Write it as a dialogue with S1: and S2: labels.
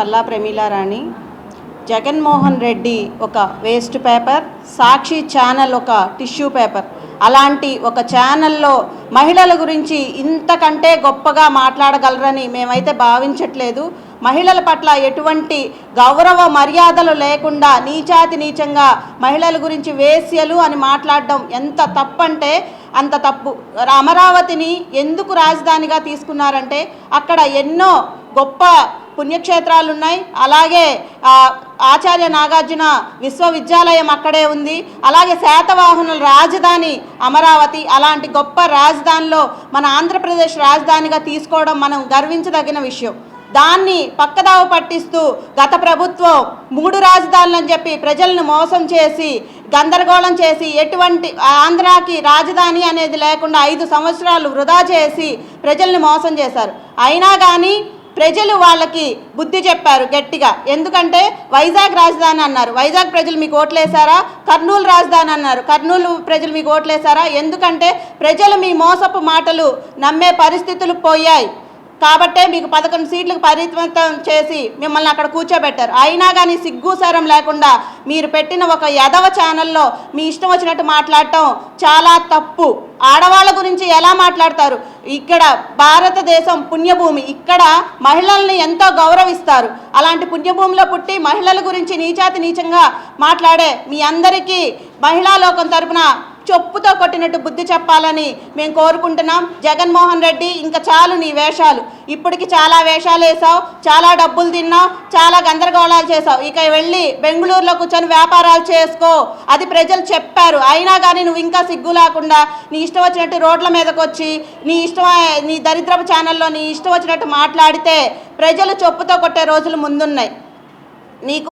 S1: పల్లా ప్రమీలారాణి జగన్మోహన్ రెడ్డి ఒక waste paper Sakshi channel ఒక tissue paper. అలాంటి ఒక ఛానల్లో మహిళల గురించి ఇంతకంటే గొప్పగా మాట్లాడగలరని మేమైతే భావించట్లేదు. మహిళల పట్ల ఎటువంటి గౌరవ మర్యాదలు లేకుండా నీచాతి నీచంగా మహిళల గురించి వేశ్యలు అని మాట్లాడడం ఎంత తప్పంటే అంత తప్పు. అమరావతిని ఎందుకు రాజధానిగా తీసుకున్నారంటే అక్కడ ఎన్నో గొప్ప పుణ్యక్షేత్రాలు ఉన్నాయి అలాగే ఆచార్య నాగార్జున విశ్వవిద్యాలయం అక్కడే ఉంది. అలాగే శాతవాహనుల రాజధాని అమరావతి అలాంటి గొప్ప రాజధానిలో మన ఆంధ్రప్రదేశ్ రాజధానిగా తీసుకోవడం మనం గర్వించదగిన విషయం. దాన్ని పక్కదావ పట్టిస్తూ గత ప్రభుత్వం మూడు రాజధానులని చెప్పి ప్రజలను మోసం చేసి గందరగోళం చేసి ఎటువంటి ఆంధ్రాకి రాజధాని అనేది లేకుండా ఐదు సంవత్సరాలు వృధా చేసి ప్రజల్ని మోసం చేశారు. అయినా కానీ ప్రజలు వాళ్ళకి బుద్ధి చెప్పారు గట్టిగా. ఎందుకంటే వైజాగ్ రాజధాని అన్నారు. వైజాగ్ ప్రజలు మీకు ఓట్లేశారా? కర్నూలు రాజధాని అన్నారు. కర్నూలు ప్రజలు మీకు ఓట్లేశారా? ఎందుకంటే ప్రజలు మీ మోసపు మాటలు నమ్మే పరిస్థితులు పోయాయి. కాబట్టే మీకు పదకొండు సీట్లకు పరిమితం చేసి మిమ్మల్ని అక్కడ కూర్చోబెట్టారు. అయినా కానీ సిగ్గుసారం లేకుండా మీరు పెట్టిన ఒక యదవ ఛానల్లో మీ ఇష్టం వచ్చినట్టు మాట్లాడటం చాలా తప్పు. ఆడవాళ్ళ గురించి ఎలా మాట్లాడతారు? ఇక్కడ భారతదేశం పుణ్యభూమి. ఇక్కడ మహిళల్ని ఎంతో గౌరవిస్తారు. అలాంటి పుణ్యభూమిలో పుట్టి మహిళల గురించి నీచాతి నీచంగా మాట్లాడే మీ అందరికీ మహిళా లోకం తరపున చొప్పుతో కొట్టినట్టు బుద్ధి చెప్పాలని మేము కోరుకుంటున్నాం. జగన్మోహన్ రెడ్డి ఇంకా చాలు నీ వేషాలు. ఇప్పటికి చాలా వేషాలు వేసావు చాలా డబ్బులు తిన్నావు చాలా గందరగోళాలు చేసావు. ఇక వెళ్ళి బెంగళూరులో కూర్చొని వ్యాపారాలు చేసుకో. అది ప్రజలు చెప్పారు. అయినా కానీ నువ్వు ఇంకా సిగ్గు లేకుండా నీ ఇష్టం వచ్చినట్టు రోడ్ల మీదకి వచ్చి నీ ఇష్టం నీ దరిద్రపు ఛానల్లో నీ ఇష్టం వచ్చినట్టు మాట్లాడితే ప్రజలు చొప్పుతో కొట్టే రోజులు ముందున్నాయి. నీకు